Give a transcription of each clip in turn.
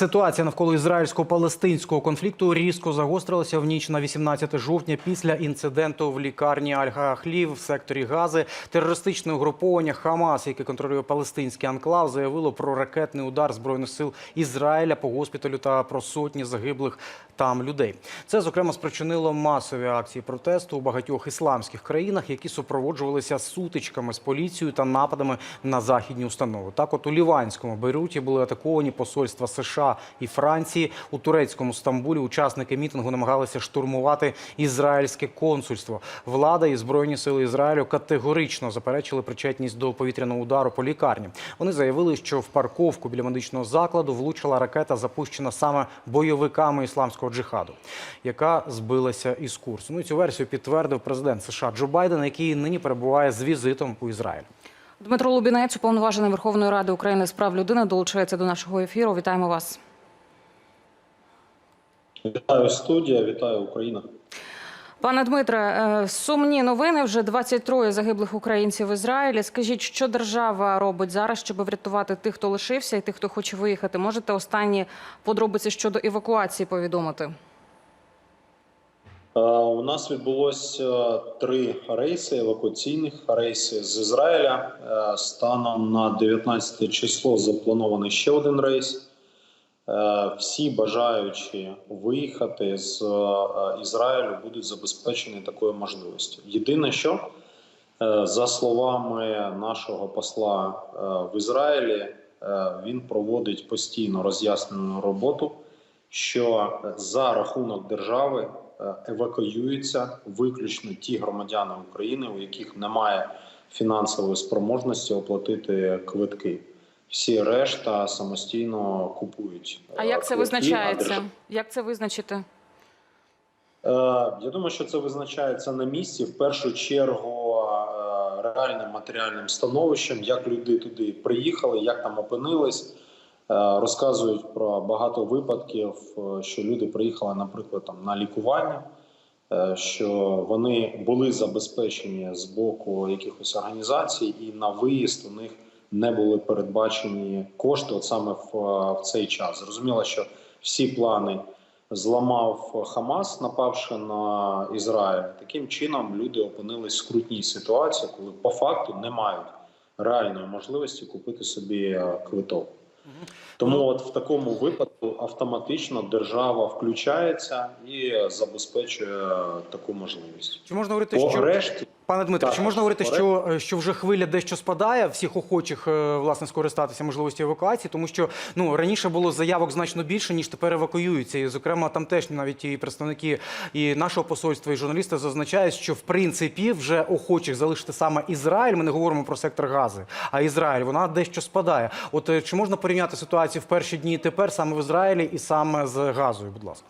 ситуація навколо ізраїльсько-палестинського конфлікту різко загострилася в ніч на 18 жовтня після інциденту в лікарні Аль-Гаахлі в секторі Гази. Терористичне угруповання Хамас, яке контролює палестинський анклав, заявило про ракетний удар збройних сил Ізраїля по госпіталю та про сотні загиблих там людей. Це зокрема спричинило масові акції протесту у багатьох ісламських країнах, які супроводжувалися сутичками з поліцією та нападами на західні установи. Так, от у Ліванському Бейруті були атаковані посольства США і Франції. У турецькому Стамбулі учасники мітингу намагалися штурмувати ізраїльське консульство. Влада і збройні сили Ізраїлю категорично заперечили причетність до повітряного удару по лікарні. Вони заявили, що в парковку біля медичного закладу влучила ракета, запущена саме бойовиками ісламського джихаду, яка збилася із курсу. Ну цю версію підтвердив президент США Джо Байден, який нині перебуває з візитом у Ізраїль. Дмитро Лубінець, уповноважений Верховної Ради України з прав людини, долучається до нашого ефіру. Вітаємо вас. Вітаю студія, вітаю Україна. Пане Дмитре, е, сумні новини. Вже 23 загиблих українців в Ізраїлі. Скажіть, що держава робить зараз, щоб врятувати тих, хто лишився, і тих, хто хоче виїхати? Можете останні подробиці щодо евакуації повідомити? Е, У нас відбулося три рейси евакуаційних рейси з Ізраїля. Е, Станом на 19 число запланований ще один рейс. Е, Всі бажаючі виїхати з Ізраїлю будуть забезпечені такою можливістю. Єдине, що за словами нашого посла в Ізраїлі, він проводить постійно роз'яснену роботу, що за рахунок держави евакуюються виключно ті громадяни України, у яких немає фінансової спроможності оплатити квитки. Всі решта самостійно купують. А е, як це визначається? Як це визначити? Е, Я думаю, що це визначається на місці в першу чергу е, реальним матеріальним становищем, як люди туди приїхали, як там опинились. Е, Розказують про багато випадків, е, що люди приїхали, наприклад, там на лікування, е, що вони були забезпечені з боку якихось організацій, і на виїзд у них не були передбачені кошти, от саме в, в цей час. Зрозуміло, що всі плани зламав Хамас, напавши на Ізраїль. Таким чином люди опинились в скрутній ситуації, коли по факту не мають реальної можливості купити собі квиток. Тому, от в такому випадку, автоматично держава включається і забезпечує таку можливість. Чи можна говорити, що решті Пане Дмитре, Так, чи можна говорити, що, е, що вже хвиля дещо спадає всіх охочих е, власне скористатися можливістю евакуації, тому що ну раніше було заявок значно більше ніж тепер евакуюються. І зокрема, там теж навіть і представники і нашого посольства, і журналісти зазначають, що в принципі вже охочих залишити саме Ізраїль. Ми не говоримо про сектор Гази, а Ізраїль вона дещо спадає. От е, чи можна порівняти ситуацію в перші дні тепер саме в Ізраїлі і саме з Газою? Будь ласка.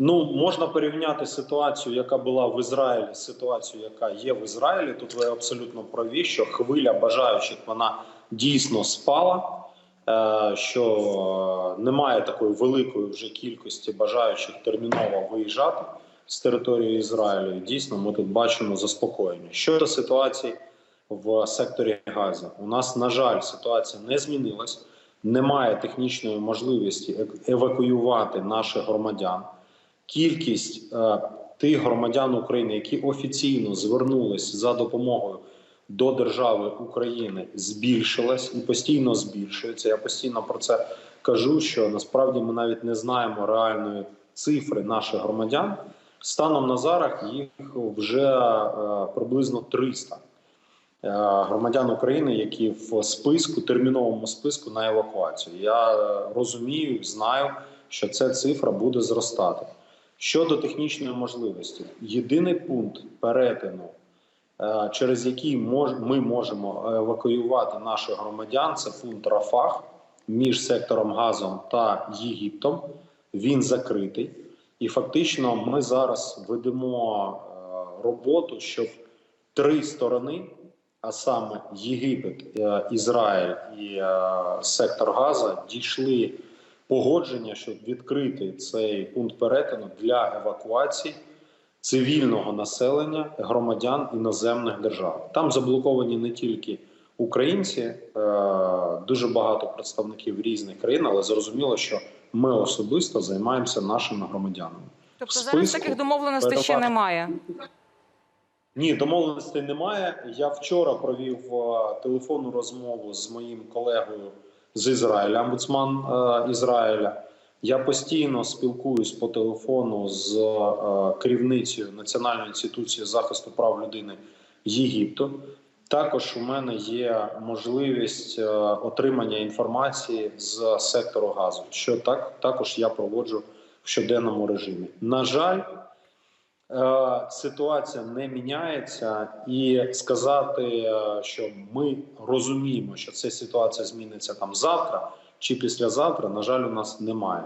Ну, можна порівняти ситуацію, яка була в Ізраїлі, з ситуацією, яка є в Ізраїлі. Тут ви абсолютно праві, що хвиля бажаючих вона дійсно спала, е, що е, немає такої великої вже кількості бажаючих терміново виїжджати з території Ізраїлю. І Дійсно, ми тут бачимо заспокоєння. Щодо ситуації в секторі Гази, у нас, на жаль, ситуація не змінилась. Немає технічної можливості евакуювати наших громадян кількість е, тих громадян України, які офіційно звернулись за допомогою до держави України, збільшилась і постійно збільшується. Я постійно про це кажу. Що насправді ми навіть не знаємо реальної цифри наших громадян. Станом на зараз їх вже е, приблизно 300 е, громадян України, які в списку терміновому списку на евакуацію. Я розумію, знаю, що ця цифра буде зростати. Щодо технічної можливості, єдиний пункт перетину, е, через який ми можемо евакуювати наших громадян, це пункт Рафах між сектором Газом та Єгиптом. Він закритий, і фактично ми зараз ведемо е, роботу, щоб три сторони, а саме Єгипет, е, Ізраїль і е, сектор Газа, дійшли погодження, щоб відкрити цей пункт перетину для евакуації цивільного населення громадян іноземних держав. Там заблоковані не тільки українці, е, дуже багато представників різних країн, але зрозуміло, що ми особисто займаємося нашими громадянами. Тобто зараз таких домовленостей ще немає. Ні, домовленостей немає. Я вчора провів е, телефонну розмову з моїм колегою з Ізраїля, омбудсман е, Ізраїля. Я постійно спілкуюсь по телефону з е, керівницею Національної інституції захисту прав людини Єгипту. Також у мене є можливість е, отримання інформації з сектору газу, що так також я проводжу в щоденному режимі. На жаль, ситуація не міняється, і сказати, е, що ми розуміємо, що ця ситуація зміниться там завтра чи післязавтра, на жаль, у нас немає.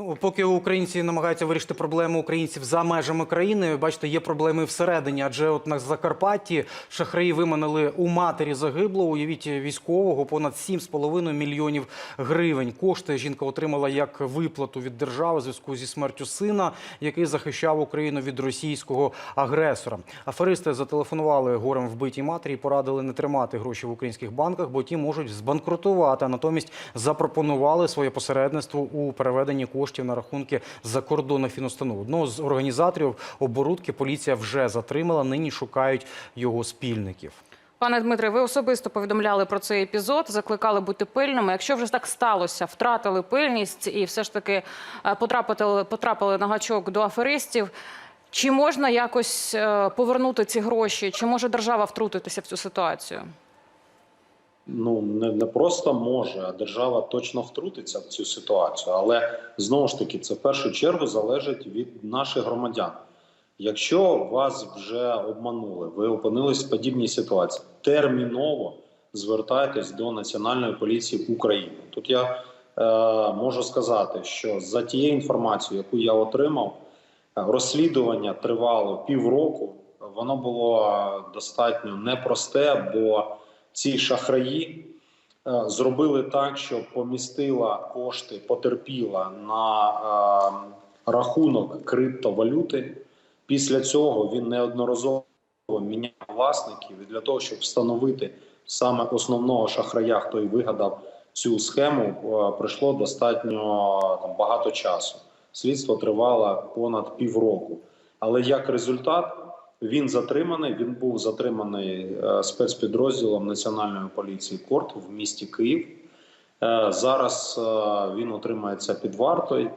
Ну, поки українці намагаються вирішити проблему українців за межами країни, бачите, є проблеми всередині. Адже от на Закарпатті шахраї виманили у матері загиблого, уявіть військового, понад 7,5 мільйонів гривень. Кошти жінка отримала як виплату від держави в зв'язку зі смертю сина, який захищав Україну від російського агресора. Аферисти зателефонували горем вбитій матері і порадили не тримати гроші в українських банках, бо ті можуть збанкрутувати. А натомість запропонували своє посередництво у переведенні коштів на рахунки закордонних фінустанов. Одного з організаторів оборудки поліція вже затримала. Нині шукають його спільників. Пане Дмитре, ви особисто повідомляли про цей епізод, закликали бути пильними. Якщо вже так сталося, втратили пильність і все ж таки е, потрапили, потрапили на гачок до аферистів. Чи можна якось е, повернути ці гроші? Чи може держава втрутитися в цю ситуацію? Ну не, не просто може, а держава точно втрутиться в цю ситуацію. Але знову ж таки, це в першу чергу залежить від наших громадян. Якщо вас вже обманули, ви опинились в подібній ситуації, терміново звертайтесь до Національної поліції України. Тут я е, можу сказати, що за тією інформацією, яку я отримав, розслідування тривало півроку. Воно було е, достатньо непросте, бо ці шахраї е, зробили так, що помістила кошти, потерпіла на е, рахунок криптовалюти. Після цього він неодноразово міняв власників для того, щоб встановити саме основного шахрая, хто і вигадав цю схему, е, пройшло достатньо там, багато часу. Слідство тривало понад півроку. Але як результат, він затриманий. Він був затриманий е, спецпідрозділом Національної поліції Корт в місті Київ. Е, Зараз е, він отримається під вартою.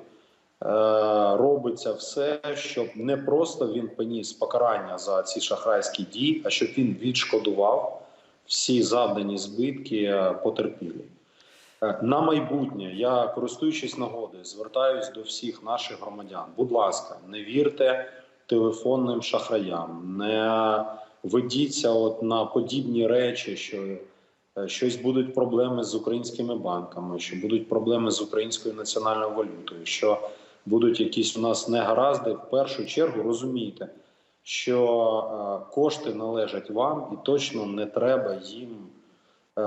Робиться все, щоб не просто він поніс покарання за ці шахрайські дії, а щоб він відшкодував всі завдані збитки потерпілі. На майбутнє я користуючись нагодою, звертаюсь до всіх наших громадян. Будь ласка, не вірте телефонним шахраям, не ведіться от на подібні речі, що е, щось будуть проблеми з українськими банками, що будуть проблеми з українською національною валютою, що будуть якісь у нас негаразди. В першу чергу розумійте, що е, кошти належать вам, і точно не треба їм е,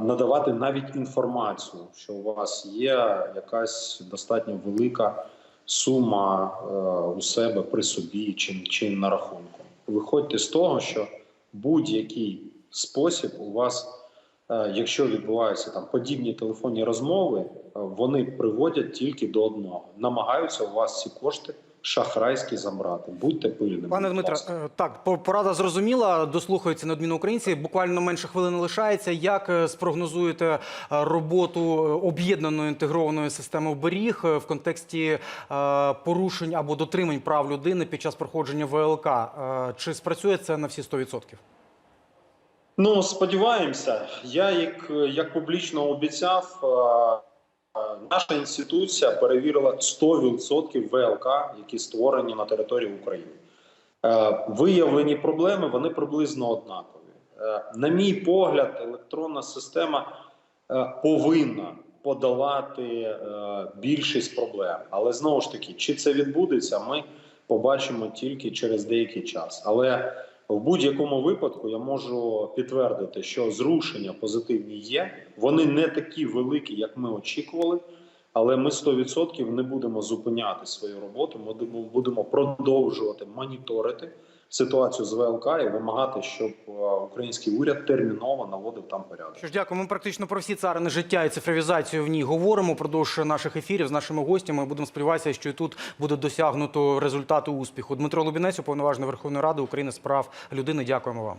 надавати навіть інформацію, що у вас є якась достатньо велика сума е, у себе при собі чи, чи на рахунку. Виходьте з того, що будь-який спосіб у вас, е, якщо відбуваються там подібні телефонні розмови, е, вони приводять тільки до одного: намагаються у вас ці кошти шахрайські забрати. Будьте пильними. Пане ласка. е, так по- порада зрозуміла. Дослухаються неодмінно українці. Буквально менше хвилини лишається. Як е, спрогнозуєте е, роботу об'єднаної інтегрованої системи оберіг в контексті порушень або дотримань прав людини під час проходження ВЛК? Чи спрацює це на всі 100%? Ну сподіваємося, я як, як публічно обіцяв. Наша інституція перевірила 100% ВЛК, які створені на території України. Е, Виявлені проблеми вони приблизно однакові. Е, На мій погляд, електронна система е, повинна подолати більшість проблем. Але знову ж таки, чи це відбудеться, ми побачимо тільки через деякий час. Але в будь-якому випадку я можу підтвердити, що зрушення позитивні є. Вони не такі великі, як ми очікували. Але ми 100% не будемо зупиняти свою роботу. Ми будемо- продовжувати моніторити ситуацію з ВЛК і вимагати, щоб е, український уряд терміново наводив там порядок. Що ж, дякую. Ми практично про всі царини життя і цифровізацію в ній говоримо. Продовж наших ефірів з нашими гостями. Будемо сподіватися, що і тут буде досягнуто результату успіху. Дмитро Лубінець, уповноважений Верховної Ради України з прав людини. Дякуємо вам.